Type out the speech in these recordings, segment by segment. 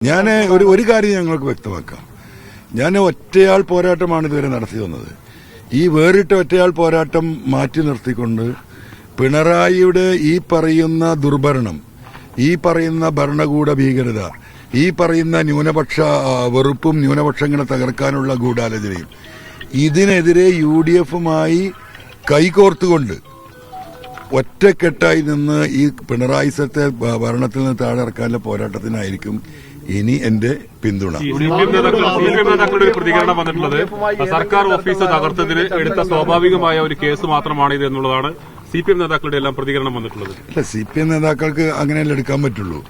ഞാൻ ഒരു ഒരു കാര്യം ഞങ്ങൾക്ക് വ്യക്തമാക്കാം. ഞാൻ ഒറ്റയാൾ പോരാട്ടമാണ് ഇതുവരെ നടത്തി വന്നത്. ഈ വേറിട്ട ഒറ്റയാൾ പോരാട്ടം മാറ്റി നിർത്തിക്കൊണ്ട് പിണറായിയുടെ ഈ പറയുന്ന ദുർഭരണം ഈ പറയുന്ന ഭരണകൂട ഭീകരത ഈ പറയുന്ന ന്യൂനപക്ഷ വെറുപ്പും ന്യൂനപക്ഷങ്ങളെ തകർക്കാനുള്ള ഗൂഢാലോചനയും ഇതിനെതിരെ യു ഡി എഫുമായി കൈകോർത്തുകൊണ്ട് ഒറ്റക്കെട്ടായി നിന്ന് ഈ പിണറായി സത്തെ ഭരണത്തിൽ നിന്ന് താഴെ ഇറക്കാനുള്ള പോരാട്ടത്തിനായിരിക്കും ഇനി എന്റെ പിന്തുണ. നേതാക്കളുടെ ഒരു പ്രതികരണം വന്നിട്ടുള്ളത് സർക്കാർ ഓഫീസ് തകർത്തതിന് എടുത്ത സ്വാഭാവികമായ ഒരു കേസ് മാത്രമാണ് ഇത് എന്നുള്ളതാണ് സി പി എം നേതാക്കളുടെ എല്ലാം പ്രതികരണം വന്നിട്ടുള്ളത്. അല്ല സി പി എം നേതാക്കൾക്ക് അങ്ങനെയല്ല എടുക്കാൻ പറ്റുള്ളൂ.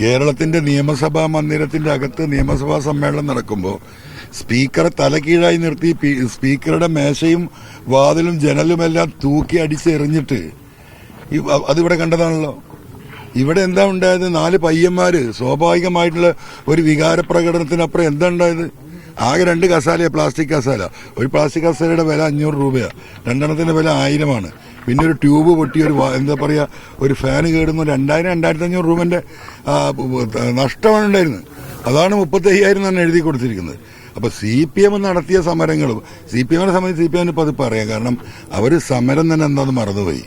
കേരളത്തിന്റെ നിയമസഭാ മന്ദിരത്തിന്റെ അകത്ത് നിയമസഭാ സമ്മേളനം നടക്കുമ്പോൾ സ്പീക്കറെ തലകീഴായി നിർത്തി സ്പീക്കറുടെ മേശയും വാതിലും ജനലുമെല്ലാം തൂക്കി അടിച്ചെറിഞ്ഞിട്ട് അതിവിടെ കണ്ടതാണല്ലോ? ഇവിടെ എന്താ ഉണ്ടായത്? നാല് പയ്യന്മാര് സ്വാഭാവികമായിട്ടുള്ള ഒരു വികാര പ്രകടനത്തിനപ്പുറം എന്താ ഉണ്ടായത്? ആകെ രണ്ട് കസാലയാണ് പ്ലാസ്റ്റിക് കസാല. ഒരു പ്ലാസ്റ്റിക് കസാലയുടെ വില അഞ്ഞൂറ് രൂപയാണ് രണ്ടെണ്ണത്തിന്റെ വില ആയിരമാണ്. പിന്നെ ഒരു ട്യൂബ് പൊട്ടി ഒരു എന്താ പറയുക ഒരു ഫാന് കേടുന്നു രണ്ടായിരം രണ്ടായിരത്തി അഞ്ഞൂറ് രൂപന്റെ നഷ്ടമാണ് ഉണ്ടായിരുന്നത്. അതാണ് മുപ്പത്തി അയ്യായിരം തന്നെ എഴുതി കൊടുത്തിരിക്കുന്നത്. അപ്പോൾ സി പി എം നടത്തിയ സമരങ്ങളും സി പി എമ്മിനെ സംബന്ധിച്ച് സി പി എമ്മിന് ഇപ്പോൾ അത് പറയാം. കാരണം അവർ സമരം തന്നെ എന്താന്ന് മറന്നുപോയി.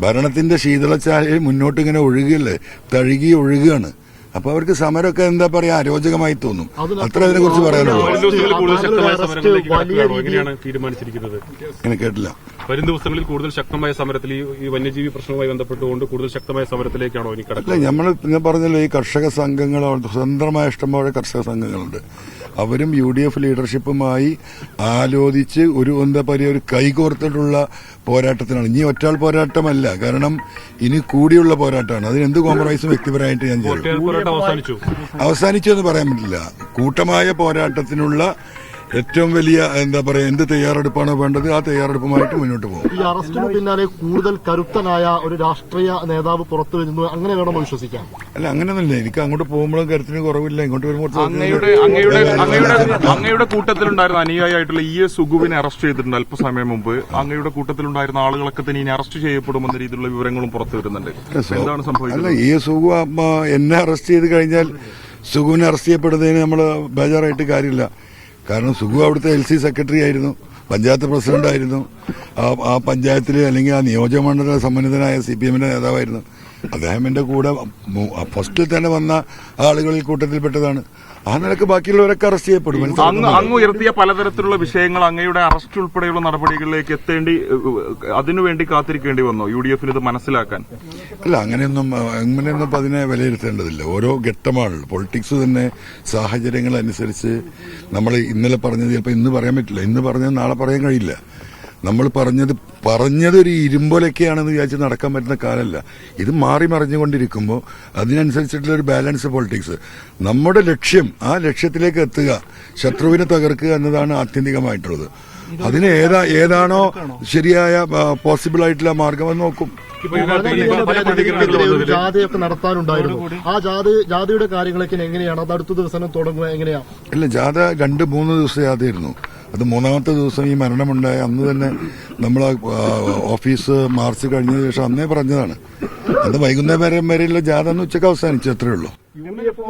ഭരണത്തിന്റെ ശീതളച്ചാലയിൽ മുന്നോട്ട് ഇങ്ങനെ ഒഴുകിയല്ലേ? തഴുകി ഒഴുകുകയാണ് അപ്പൊ അവർക്ക് സമരമൊക്കെ എന്താ പറയാ അരോചകമായി തോന്നും. അത്ര അതിനെ കുറിച്ച് പറയാനുള്ളൂ കൂടുതൽ ശക്തമായ സമരങ്ങളിലേക്ക് വലിയ എങ്ങനെയാണ് തീരുമാനിച്ചിരിക്കുന്നത്? അങ്ങനെ കേട്ടില്ല. വരും ദിവസങ്ങളിൽ കൂടുതൽ ശക്തമായ സമരത്തിൽ ഈ- വന്യജീവി പ്രശ്നവുമായി ബന്ധപ്പെട്ടുകൊണ്ട് കൂടുതൽ ശക്തമായ സമരത്തിലേക്കാണോ ഇനി നമ്മൾ ഞാൻ പറഞ്ഞല്ലോ ഈ കർഷക സംഘങ്ങൾ സ്വതന്ത്രമായ ഇഷ്ടംപോലെ കർഷക സംഘങ്ങളുണ്ട്. അവരും യു ഡി എഫ് ലീഡർഷിപ്പുമായി ആലോചിച്ച് ഒരു എന്താ പറയുക ഒരു കൈകോർത്തിട്ടുള്ള പോരാട്ടത്തിനാണ്. ഇനി ഒറ്റാൾ പോരാട്ടമല്ല. കാരണം ഇനി കൂടിയുള്ള പോരാട്ടമാണ്. അതിന് എന്ത് കോംപ്രമൈസും വ്യക്തിപരമായിട്ട് ഞാൻ ചെയ്യും അവസാനിച്ചു എന്ന് പറയാൻ പറ്റില്ല. കൂട്ടമായ പോരാട്ടത്തിനുള്ള ഏറ്റവും വലിയ എന്താ പറയാ എന്ത് തയ്യാറെടുപ്പാണ് വേണ്ടത് ആ തയ്യാറെടുപ്പുമായിട്ട് മുന്നോട്ട് പോകും. ഈ അറസ്റ്റിന് പിന്നാലെ കൂടുതൽ കരുത്തനായ ഒരു രാഷ്ട്രീയ നേതാവ് പുറത്തു വരുന്നു അങ്ങനെ വേണമോ വിശ്വസിക്കാം അല്ല അങ്ങനെയൊന്നുമില്ല. എനിക്ക് അങ്ങോട്ട് പോകുമ്പോഴും കരുത്തിന് കുറവില്ല. ഇങ്ങോട്ട് വരുമ്പോൾ അങ്ങയുടെ അങ്ങയുടെ അങ്ങയുടെ അങ്ങയുടെ കൂട്ടത്തിലുണ്ടായിരുന്ന അനുയായിട്ടുള്ള ഇ എസ് സുഗുവിനെ അറസ്റ്റ് ചെയ്തിട്ടുണ്ട് അല്പസമയം മുമ്പ്. അങ്ങയുടെ കൂട്ടത്തിലുണ്ടായിരുന്ന ആളുകളൊക്കെ തന്നെ ഇനി അറസ്റ്റ് ചെയ്യപ്പെടുമെന്ന രീതിയിലുള്ള വിവരങ്ങളും പുറത്തു വരുന്നുണ്ട്. എന്താണ് സംഭവിക്കുന്നത് അല്ല ഈ സുഗു എന്നെ അറസ്റ്റ് ചെയ്ത് കഴിഞ്ഞാൽ സുഗുവിനെ അറസ്റ്റ് ചെയ്യപ്പെടുന്നതിന് നമ്മൾ ബേജാറായിട്ട് കാര്യമില്ല. കാരണം സുഖു അവിടുത്തെ എൽ സി സെക്രട്ടറി ആയിരുന്നു പഞ്ചായത്ത് പ്രസിഡന്റ് ആയിരുന്നു. ആ പഞ്ചായത്തിൽ അല്ലെങ്കിൽ ആ നിയോജക മണ്ഡല സമ്മന്നിതനായ സി പി എമ്മിന്റെ നേതാവായിരുന്നു. അദ്ദേഹം എന്റെ കൂടെ ഫസ്റ്റിൽ തന്നെ വന്ന ആളുകളിൽ കൂട്ടത്തിൽപ്പെട്ടതാണ്. ആ നിലയ്ക്ക് ബാക്കിയുള്ളവരൊക്കെ അറസ്റ്റ് ചെയ്യപ്പെടും. അങ്ങ് അങ്ങ് ഉയർത്തിയ പലതരത്തിലുള്ള വിഷയങ്ങൾ അങ്ങയുടെ അറസ്റ്റ് ഉൾപ്പെടെയുള്ള നടപടികളിലേക്ക് എത്തേണ്ടി അതിനുവേണ്ടി കാത്തിരിക്കേണ്ടി വന്നോ. യു ഡി എഫിന് ഇത് മനസ്സിലാക്കാൻ. അല്ല അങ്ങനെയൊന്നും അങ്ങനെയൊന്നും അതിനെ വിലയിരുത്തേണ്ടതില്ല. ഓരോ ഘട്ടമാണല്ലോ പൊളിറ്റിക്സ് തന്നെ സാഹചര്യങ്ങൾ അനുസരിച്ച് നമ്മൾ ഇന്നലെ പറഞ്ഞത് ചിലപ്പോൾ ഇന്ന് പറയാൻ പറ്റില്ല. ഇന്ന് പറഞ്ഞത് നാളെ പറയാൻ കഴിയില്ല. നമ്മൾ പറഞ്ഞത് പറഞ്ഞത് ഒരു ഇരുമ്പോലൊക്കെയാണെന്ന് വിചാരിച്ച് നടക്കാൻ പറ്റുന്ന കാലമല്ല ഇത് മാറി മറിഞ്ഞുകൊണ്ടിരിക്കുമ്പോൾ അതിനനുസരിച്ചിട്ടുള്ള ഒരു ബാലൻസ് പോളിറ്റിക്സ്. നമ്മുടെ ലക്ഷ്യം ആ ലക്ഷ്യത്തിലേക്ക് എത്തുക ശത്രുവിനെ തകർക്കുക എന്നതാണ് ആത്യന്തികമായിട്ടുള്ളത്. അതിന് ഏതാ ഏതാണോ ശരിയായ പോസിബിൾ ആയിട്ടുള്ള മാർഗം അത് നോക്കും. ജാഥയൊക്കെ നടത്താനുണ്ടായിരുന്നു. ആ ജാഥ ജാഥയുടെ കാര്യങ്ങളൊക്കെ എങ്ങനെയാണ്? അത് അടുത്ത ദിവസം തുടങ്ങുക എങ്ങനെയാ? ഇല്ല ജാഥ രണ്ട് മൂന്ന് ദിവസം ജാഥയായിരുന്നു. അത് മൂന്നാമത്തെ ദിവസം ഈ മരണമുണ്ടായ അന്ന് തന്നെ നമ്മൾ ഓഫീസ് മാർച്ച് കഴിഞ്ഞ ശേഷം അന്നേ പറഞ്ഞതാണ്. അത് വൈകുന്നേരം വരെയുള്ള ജാഥ എന്ന് ഉച്ചയ്ക്ക് അവസാനിച്ചു അത്രേ ഉള്ളൂ.